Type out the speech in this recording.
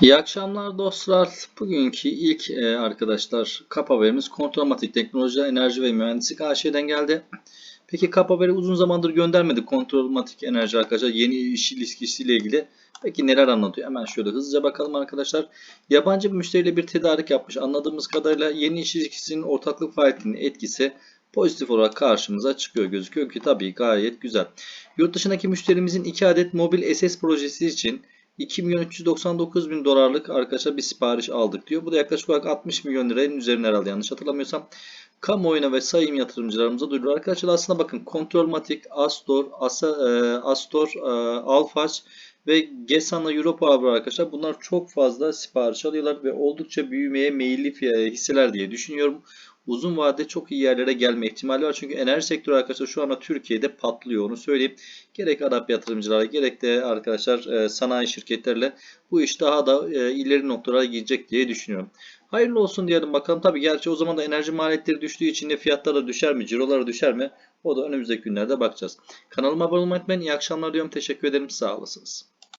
İyi akşamlar dostlar. Bugünkü ilk e, arkadaşlar kap haberimiz Kontrolmatik Teknoloji, Enerji ve Mühendislik AŞ'den geldi. Peki kap haberi uzun zamandır göndermedik Kontrolmatik Enerji arkadaşlar yeni iş ilişkisiyle ilgili. Peki neler anlatıyor? Hemen şöyle hızlıca bakalım arkadaşlar. Yabancı bir müşteriyle bir tedarik yapmış. Anladığımız kadarıyla yeni iş ilişkisinin ortaklık faaliyetinin etkisi pozitif olarak karşımıza çıkıyor gözüküyor ki tabii gayet güzel. Yurt dışındaki müşterimizin 2 adet mobil SS projesi için 2 milyon 399 bin dolarlık arkadaşlar bir sipariş aldık diyor. Bu da yaklaşık olarak 60 milyon liranın üzerine herhalde yanlış hatırlamıyorsam. Kamuoyuna ve sayım yatırımcılarımıza duyurulur. Arkadaşlar aslında bakın Kontrolmatik, Astor, Asa, e, Astor, e, Alfaç ve Gesana Europa abi arkadaşlar bunlar çok fazla sipariş alıyorlar ve oldukça büyümeye meyilli fiy- hisseler diye düşünüyorum. Uzun vadede çok iyi yerlere gelme ihtimali var. Çünkü enerji sektörü arkadaşlar şu anda Türkiye'de patlıyor onu söyleyeyim. Gerek Arap yatırımcılara gerek de arkadaşlar e, sanayi şirketlerle bu iş daha da e, ileri noktalara gidecek diye düşünüyorum. Hayırlı olsun diyelim bakalım. Tabii gerçi o zaman da enerji maliyetleri düştüğü için de fiyatlar da düşer mi? Ciroları düşer mi? O da önümüzdeki günlerde bakacağız. Kanalıma abone olmayı unutmayın. İyi akşamlar diyorum. Teşekkür ederim. Sağ olasınız.